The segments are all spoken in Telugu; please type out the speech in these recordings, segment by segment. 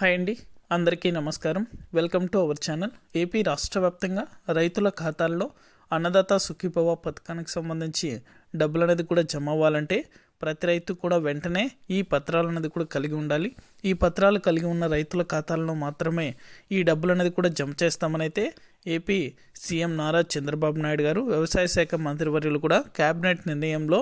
హాయ్ అండి అందరికీ నమస్కారం. Welcome to our channel. AP రాష్ట్ర వ్యాప్తంగా రైతుల ఖాతాల్లో అన్నదాత సుఖీభవ పథకానికి సంబంధించి డబ్బులు అనేది కూడా జమ అవ్వాలంటే ప్రతి రైతు కూడా వెంటనే ఈ పత్రాలు అనేది కూడా కలిగి ఉండాలి. ఈ పత్రాలు కలిగి ఉన్న రైతుల ఖాతాల్లో మాత్రమే ఈ డబ్బులు అనేది కూడా జమ చేస్తామనైతే ఏపీ సీఎం నారా చంద్రబాబు నాయుడు గారు వ్యవసాయ శాఖ మంత్రివర్యులు కూడా కేబినెట్ నిర్ణయంలో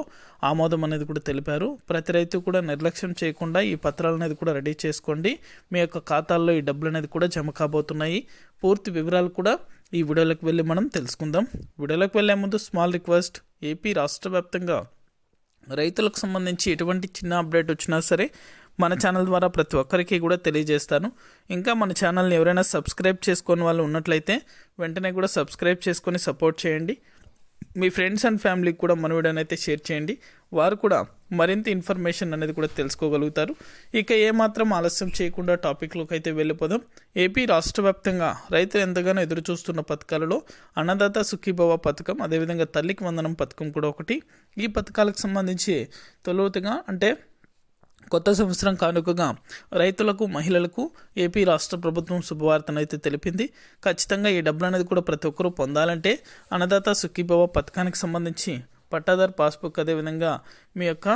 ఆమోదం అనేది కూడా తెలిపారు. ప్రతి రైతు కూడా నిర్లక్ష్యం చేయకుండా ఈ పత్రాలు అనేది కూడా రెడీ చేసుకోండి. మీ యొక్క ఖాతాల్లో ఈ డబ్బులు అనేది కూడా జమ కాబోతున్నాయి. పూర్తి వివరాలు కూడా ఈ వీడియోలకు వెళ్ళి మనం తెలుసుకుందాం. వీడియోలకు వెళ్ళే ముందు స్మాల్ రిక్వెస్ట్ ఏపీ రాష్ట్ర వ్యాప్తంగా రైతులకు సంబంధించి ఎటువంటి చిన్న అప్డేట్ వచ్చినా సరే మన ఛానల్ ద్వారా ప్రతి ఒక్కరికి కూడా తెలియజేస్తాను. ఇంకా మన ఛానల్ని ఎవరైనా సబ్స్క్రైబ్ చేసుకొని వాళ్ళు ఉన్నట్లయితే వెంటనే కూడా సబ్స్క్రైబ్ చేసుకొని సపోర్ట్ చేయండి. మీ ఫ్రెండ్స్ అండ్ ఫ్యామిలీకి కూడా మన వీడియోని అయితే షేర్ చేయండి. వారు కూడా మరింత ఇన్ఫర్మేషన్ అనేది కూడా తెలుసుకోగలుగుతారు. ఇక ఏమాత్రం ఆలస్యం చేయకుండా టాపిక్లోకి అయితే వెళ్ళిపోదాం. ఏపీ రాష్ట్ర వ్యాప్తంగా రైతులు ఎంతగానో ఎదురు చూస్తున్న పథకాలలో అన్నదాత సుఖీభవ పథకం అదేవిధంగా తల్లికి వందనం పథకం కూడా ఒకటి. ఈ పథకాలకు సంబంధించి తొలుతగా అంటే కొత్త సంవత్సరం కానుకగా రైతులకు మహిళలకు ఏపీ రాష్ట్ర ప్రభుత్వం శుభవార్తను అయితే తెలిపింది. ఖచ్చితంగా ఈ డబ్బులు అనేది కూడా ప్రతి ఒక్కరూ పొందాలంటే అన్నదాత సుఖీభవ పథకానికి సంబంధించి పట్టాదార్ పాస్బుక్ అదేవిధంగా మీ యొక్క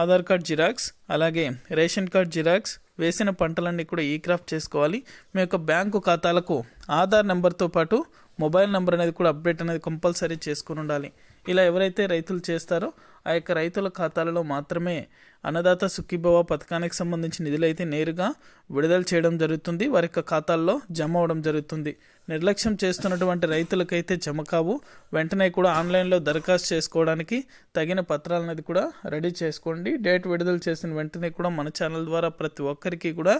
ఆధార్ కార్డ్ జిరాక్స్ అలాగే రేషన్ కార్డ్ జిరాక్స్ వేసిన పంటలన్నీ కూడా ఈ క్రాఫ్ట్ చేసుకోవాలి. మీ యొక్క బ్యాంకు ఖాతాలకు ఆధార్ నెంబర్తో పాటు మొబైల్ నెంబర్ అనేది కూడా అప్డేట్ అనేది కంపల్సరీ చేసుకుని ఉండాలి. ఇలా ఎవరైతే రైతులు చేస్తారో ఆ యొక్క రైతుల ఖాతాలలో మాత్రమే అన్నదాత సుఖీభవ పథకానికి సంబంధించిన నిధులైతే నేరుగా విడుదల చేయడం జరుగుతుంది. వారి యొక్క ఖాతాల్లో జమ అవడం జరుగుతుంది. నిర్లక్ష్యం చేస్తున్నటువంటి రైతులకైతే జమ కావు. వెంటనే కూడా ఆన్లైన్లో దరఖాస్తు చేసుకోవడానికి తగిన పత్రాలు అనేది కూడా రెడీ చేసుకోండి. డేట్ విడుదల చేసిన వెంటనే కూడా మన ఛానల్ ద్వారా ప్రతి ఒక్కరికి కూడా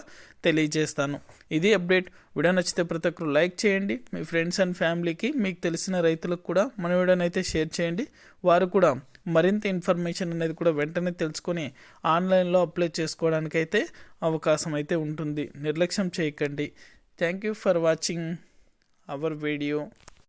తెలియజేస్తాను. ఇది అప్డేట్. వీడియో నచ్చితే ప్రతి ఒక్కరు లైక్ చేయండి. మీ ఫ్రెండ్స్ అండ్ ఫ్యామిలీకి మీకు తెలిసిన రైతులకు కూడా మన వీడియోనైతే షేర్ చేయండి. చేయండి. వారు కూడా మరింత ఇన్ఫర్మేషన్ అనేది కూడా వెంటనే తెలుసుకొని ఆన్లైన్లో అప్లై చేసుకోవడానికైతే అవకాశం అయితే ఉంటుంది. నిర్లక్ష్యం చేయకండి. Thank you for watching our video.